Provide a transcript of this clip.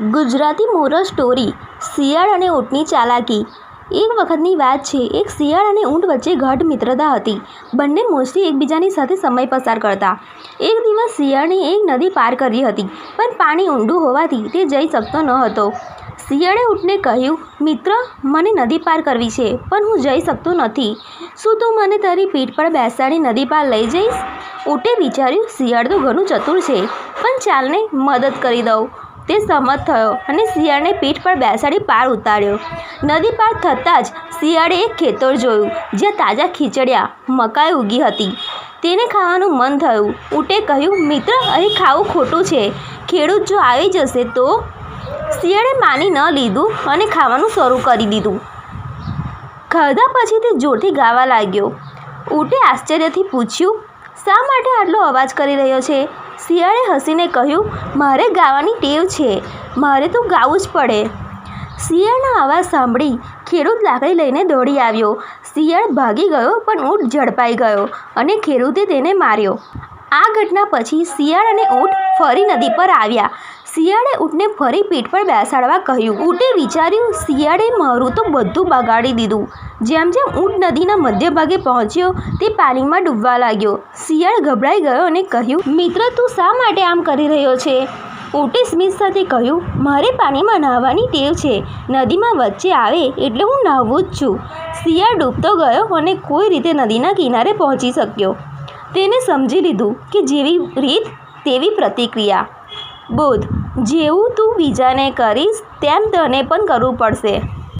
Gujarati moral story, શિયાળ અને ઊંટની ચાલાકી. એક વખતની વાત છે, એક શિયાળ અને ઊંટ વચ્ચે ઘટ મિત્રતા હતી. બંને મોસ્ટલી એકબીજાની સાથે સમય પસાર કરતા. એક દિવસ શિયાળે એક નદી પાર કરી હતી, પણ પાણી ઊંડું હોવાથી તે જઈ શકતો ન હતો. શિયાળે ઊંટને કહ્યું, મિત્ર, મને નદી પાર કરવી છે, પણ હું જઈ શકતો નથી. શું તું મને તારી પીઠ પર બેસાડી નદી પાર લઈ જઈશ? ઊંટે વિચાર્યું, શિયાળ તો ઘણું ચતુર છે, પણ ચાલને મદદ કરી દઉં. તે સંમત થયો અને શિયાળને પીઠ પર બેસાડી પાર ઉતાર્યો. નદી પાર થતાં જ શિયાળે એક ખેતર જોયું, જ્યાં તાજા ખીચડિયા, મકાઈ ઉગી હતી. તેને ખાવાનું મન થયું. ઊંટે કહ્યું, મિત્ર, અહીં ખાવું ખોટું છે. ખેડૂત જો આવી જશે તો? શિયાળે માની ન લીધું અને ખાવાનું શરૂ કરી દીધું. ખાધા પછી તે જોરથી ગાવા લાગ્યો. ઊંટે આશ્ચર્યથી પૂછ્યું, શા માટે આટલો અવાજ કરી રહ્યો છે? શિયાળે હસીને કહ્યું, મારે ગાવાની ટેવ છે. મારે તો ગાવું જ પડે. શિયાળનો અવાજ સાંભળી ખેડૂત લાકડી લઈને દોડી આવ્યો. શિયાળ ભાગી ગયો, પણ ઊંટ ઝડપાઈ ગયો અને ખેડૂતે તેને માર્યો. આ ઘટના પછી શિયાળ અને ઊંટ ફરી નદી પર આવ્યા. શિયાળે ઊંટને ફરી પીઠ પર બેસાડવા કહ્યું. ઊંટે વિચાર્યું, શિયાળે મારું તો બધું બગાડી દીધું. જેમ જેમ ઊંટ નદીના મધ્ય ભાગે પહોંચ્યો, તે પાણીમાં ડૂબવા લાગ્યો. શિયાળ ગભરાઈ ગયો અને કહ્યું, મિત્ર, તું શા માટે આમ કરી રહ્યો છે? ઊંટે સ્મિત સાથે કહ્યું, મારે પાણીમાં નાહવાની ટેવ છે. નદીમાં વચ્ચે આવે એટલે હું નાહવું જ છું. શિયાળ ડૂબતો ગયો અને કોઈ રીતે નદીના કિનારે પહોંચી શક્યો. તેને સમજી લીધું કે જેવી રીત તેવી પ્રતિક્રિયા. બોધ, જેવું તું બીજાને કરીશ, તેમ તને પણ કરવું પડશે.